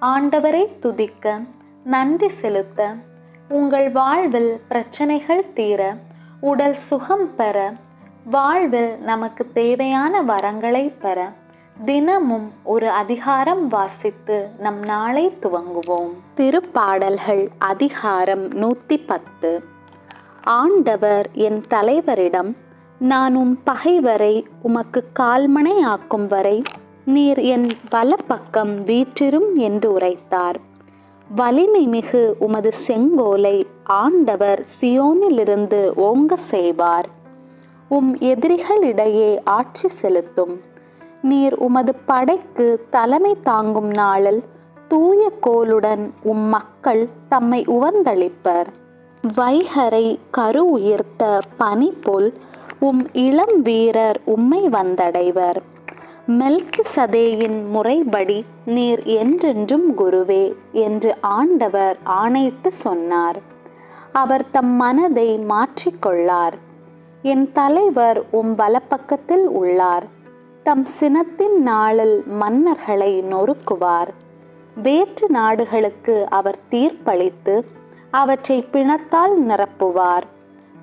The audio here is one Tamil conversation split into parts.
ஆண்டவரை துதிக்க நன்றி செலுத்த உங்கள் வாழ்வில் பிரச்சனைகள் தீர உடல் சுகம் பெற வாழ்வில் நமக்கு தேவையான வரங்களை பெற தினமும் ஒரு அதிகாரம் வாசித்து நம் நாளை துவங்குவோம். திருப்பாடல்கள் அதிகாரம் நூற்றி பத்து. ஆண்டவர் என் தலைவரிடம் நான் உம் பகைவரை உமக்கு கால்மனை ஆக்கும் வரை நீர் என் வலப்பக்கம் வீற்றிரும் என்று உரைத்தார். வலிமை மிகு உமது செங்கோலை ஆண்டவர் சியோனிலிருந்து ஓங்க செய்வார். உம் எதிரிகளிடையே ஆட்சி செலுத்தும். நீர் உமது படைக்கு தலைமை தாங்கும் நாளில் தூய கோலுடன் உம் மக்கள் தம்மை உவந்தளிப்பர். வைகரை கரு உயிர்த்த பனி போல் உம் இளம் வீரர் உம்மை வந்தடைவர். மெல்கி சதேயின் முறைப்படி நீர் என்றென்றும் குருவே என்று ஆண்டவர் ஆணையிட்டு சொன்னார். அவர் தம் மனதை மாற்றிக்கொள்ளார். என் தலைவர் உம் வலப்பக்கத்தில் உள்ளார். தம் சினத்தின் நாளில் மன்னர்களை நொறுக்குவார். வேற்று நாடுகளுக்கு அவர் தீர்ப்பளித்து அவற்றை பிணத்தால் நிரப்புவார்.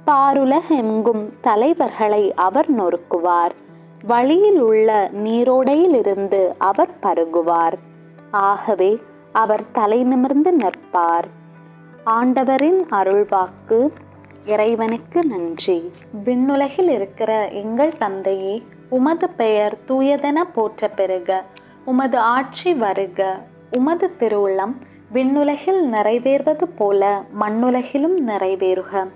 பாருலகெங்கும் தலைவர்களை அவர் நொறுக்குவார். வழியில் உள்ள நீரோடையிலிருந்து அவர் பருகுவார். ஆகவே அவர் தலை நிமிர்ந்து நிற்பார். ஆண்டவரின் அருள்வாக்கு இறைவனுக்கு நன்றி. விண்ணுலகில் இருக்கிற எங்கள் தந்தையே உமது பெயர் தூயதென போற்ற பெருக உமது ஆட்சி வருக. உமது திருவுள்ளம் விண்ணுலகில் நிறைவேறுவது போல மண்ணுலகிலும் நிறைவேறுக.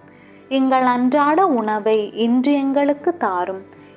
எங்கள் அன்றாட உணவை இன்று எங்களுக்கு தாரும்.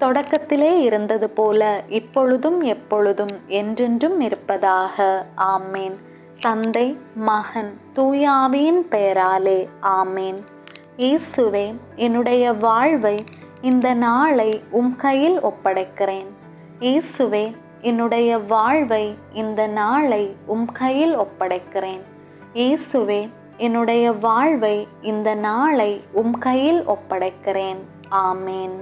தொடக்கத்திலே இருந்தது போல இப்பொழுதும் எப்பொழுதும் என்றென்றும் இருப்பதாக. ஆமேன். தந்தை மகன் தூயாவியின் பெயராலே ஆமேன். இயேசுவே என்னுடைய வாழ்வை இந்த நாளை உம் கையில் ஒப்படைக்கிறேன். இயேசுவே என்னுடைய வாழ்வை இந்த நாளை உம் கையில் ஒப்படைக்கிறேன். இயேசுவே என்னுடைய வாழ்வை இந்த நாளை உம் கையில் ஒப்படைக்கிறேன். ஆமேன்.